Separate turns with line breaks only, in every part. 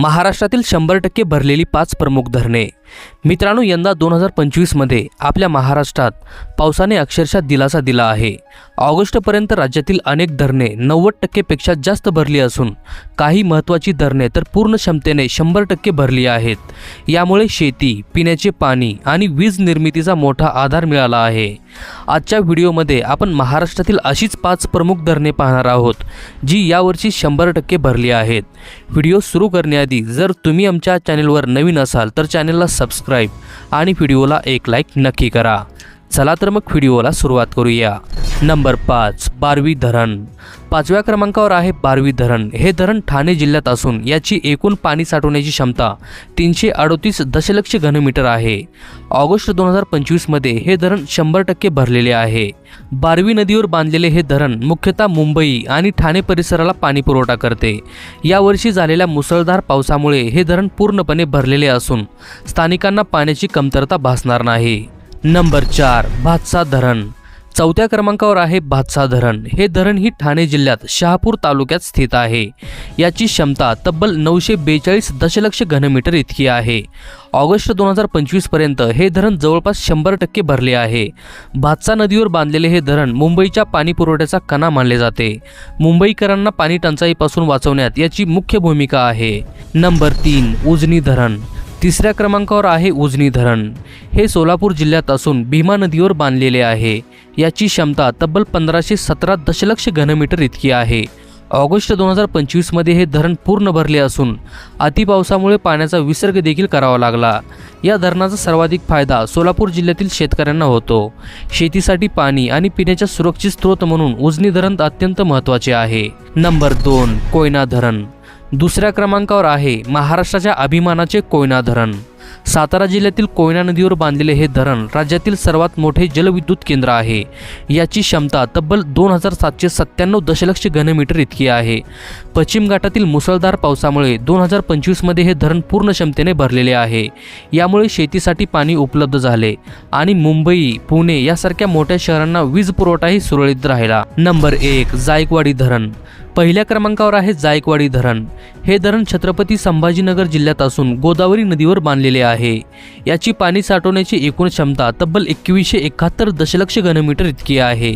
महाराष्ट्रातील शंभर टक्के भरलेली पाच प्रमुख धरणे. मित्रांनो यंदा दोन हजार पंचवीसमध्ये आपल्या महाराष्ट्रात पावसाने अक्षरशः दिलासा दिला आहे. ऑगस्टपर्यंत राज्यातील अनेक धरणे नव्वद टक्केपेक्षा जास्त भरली असून काही महत्त्वाची धरणे तर पूर्ण क्षमतेने शंभर टक्के भरली आहेत. यामुळे शेती पिण्याचे पाणी आणि वीज निर्मितीचा मोठा आधार मिळाला आहे. आजच्या व्हिडिओमध्ये आपण महाराष्ट्रातील अशीच पाच प्रमुख धरणे पाहणार आहोत जी यावर्षी शंभर टक्के भरली आहेत. व्हिडिओ सुरू करण्याआधी जर तुम्ही आमच्या चॅनेलवर नवीन असाल तर चॅनेलला सबस्क्राईब आणि व्हिडिओला एक लाईक नक्की करा. चला तर मग व्हिडिओला सुरुवात करूया. नंबर पाच बारवी धरण. पाचव्या क्रमांकावर आहे बारवी धरण. हे धरण ठाणे जिल्ह्यात असून याची एकूण पाणी साठवण्याची क्षमता तीनशे अडोतीस दशलक्ष घनमीटर आहे. ऑगस्ट दोन हजार पंचवीसमध्ये हे धरण शंभर टक्के भरलेले आहे. बारवी नदीवर बांधलेले हे धरण मुख्यतः मुंबई आणि ठाणे परिसराला पाणी पुरवठा करते. यावर्षी झालेल्या मुसळधार पावसामुळे हे धरण पूर्णपणे भरलेले असून स्थानिकांना पाण्याची कमतरता भासणार नाही. नंबर चार भातसा धरण. चौथ्या क्रमांकावर आहे भातसा धरण. हे धरण ही ठाणे जिल्ह्यात शहापूर तालुक्यात स्थित आहे. याची क्षमता तब्बल नऊशे बेचाळीस दशलक्ष घनमीटर इतकी आहे. ऑगस्ट दोन हजार पंचवीसपर्यंत हे धरण जवळपास शंभर टक्के भरले आहे. भातसा नदीवर बांधलेले हे धरण मुंबईच्या पाणी पुरवठ्याचा कणा मानले जाते. मुंबईकरांना पाणी टंचाईपासून वाचवण्यात याची मुख्य भूमिका आहे. नंबर तीन उजनी धरण. तिसऱ्या क्रमांकावर आहे उजनी धरण. हे सोलापूर जिल्ह्यात असून भीमा नदीवर बांधलेले आहे. याची क्षमता तब्बल पंधराशे सतरा दशलक्ष घनमीटर इतकी आहे. ऑगस्ट दोन हजार पंचवीसमध्ये हे धरण पूर्ण भरले असून अतिपावसामुळे पाण्याचा विसर्ग देखील करावा लागला. या धरणाचा सर्वाधिक फायदा सोलापूर जिल्ह्यातील शेतकऱ्यांना होतो. शेतीसाठी पाणी आणि पिण्याच्या सुरक्षित स्रोत म्हणून उजनी धरण अत्यंत महत्त्वाचे आहे. नंबर दोन कोयना धरण. दुसऱ्या क्रमांकावर आहे महाराष्ट्राच्या अभिमानाचे कोयना धरण. सातारा जिल्ह्यातील कोयना नदीवर बांधलेले हे धरण राज्यातील सर्वात मोठे जलविद्युत केंद्र आहे. याची क्षमता तब्बल दोन हजार सातशे सत्त्याण्णव दशलक्ष घनमीटर इतकी आहे. पश्चिम घाटातील मुसळधार पावसामुळे दोन हजार पंचवीसमध्ये हे धरण पूर्ण क्षमतेने भरलेले आहे. यामुळे शेतीसाठी पाणी उपलब्ध झाले आणि मुंबई पुणे यासारख्या मोठ्या शहरांना वीज पुरवठाही सुरळीत राहिला. नंबर एक जायकवाडी धरण. पहिल्या क्रमांकावर आहे जायकवाडी धरण. हे धरण छत्रपती संभाजीनगर जिल्ह्यात असून गोदावरी नदीवर बांधलेले आहे. याची पाणी साठवण्याची एकूण क्षमता तब्बल एकवीसशे एकाहत्तर दशलक्ष घनमीटर इतकी आहे.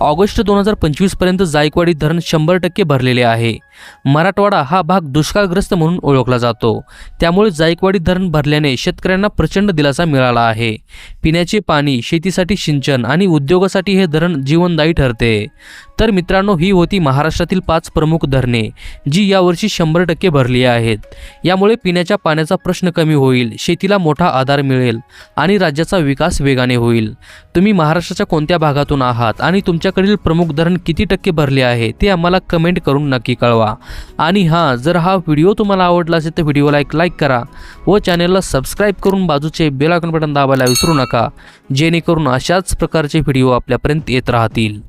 ऑगस्ट दोन हजार पंचवीसपर्यंत जायकवाडी धरण शंभर टक्के भरलेले आहे. मराठवाडा हा भाग दुष्काळग्रस्त म्हणून ओळखला जातो. त्यामुळे जायकवाडी धरण भरल्याने शेतकऱ्यांना प्रचंड दिलासा मिळाला आहे. पिण्याचे पाणी शेतीसाठी सिंचन आणि उद्योगासाठी हे धरण जीवनदायी ठरते. तर मित्रांनो ही होती महाराष्ट्रातील पाच प्रमुख धरणे जी यावर्षी शंभर टक्के भरली आहेत. यामुळे पिण्याच्या पाण्याचा प्रश्न कमी होईल शेतीला मोठा आधार मिळेल आणि राज्याचा विकास वेगाने होईल. तुम्ही महाराष्ट्राच्या कोणत्या भागातून आहात आणि तुमच्या तुमच्याकडील प्रमुख धरण किती टक्के भरले आहे ते आम्हाला कमेंट करून नक्की कळवा. आणि हां जर हा व्हिडिओ तुम्हाला आवडला असेल तर व्हिडिओला एक लाईक करा व चॅनलला सबस्क्राईब करून बाजूचे बेल आयकॉन बटन दाबायला विसरू नका जेणेकरून अशाच प्रकारचे व्हिडिओ आपल्यापर्यंत येत राहतील.